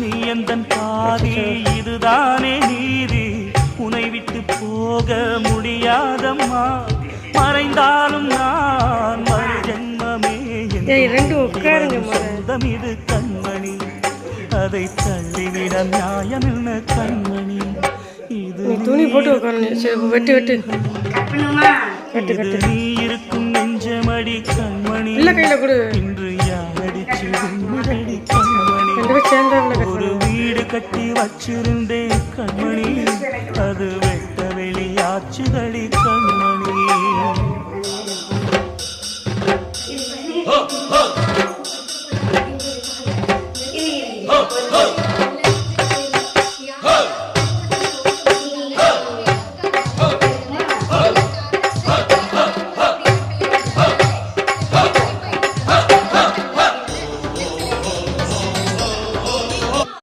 நீ எந்தன் பாதி? இதுதானே நீதி. உனை விட்டு போக முடியாதம்மா. மறைந்தாலும் நான் மறு ஜென்மமே சொந்தம் இது கண்மணி. அதை தள்ளிவிட நியாயம் என்ன கண்மணி? இது நீ துணி போட்டு வெட்டு வெட்டு. இது நீ இருக்கும் நெஞ்சமடி கண்மணி. இல்ல கையில கொடு. இன்று யாரடிச்சு கண்மணி ஒரு வீடு கட்டி வச்சிருந்தேன் கண்மணி. அது வெட்ட வெளியாச்சுதடி கண்மணி.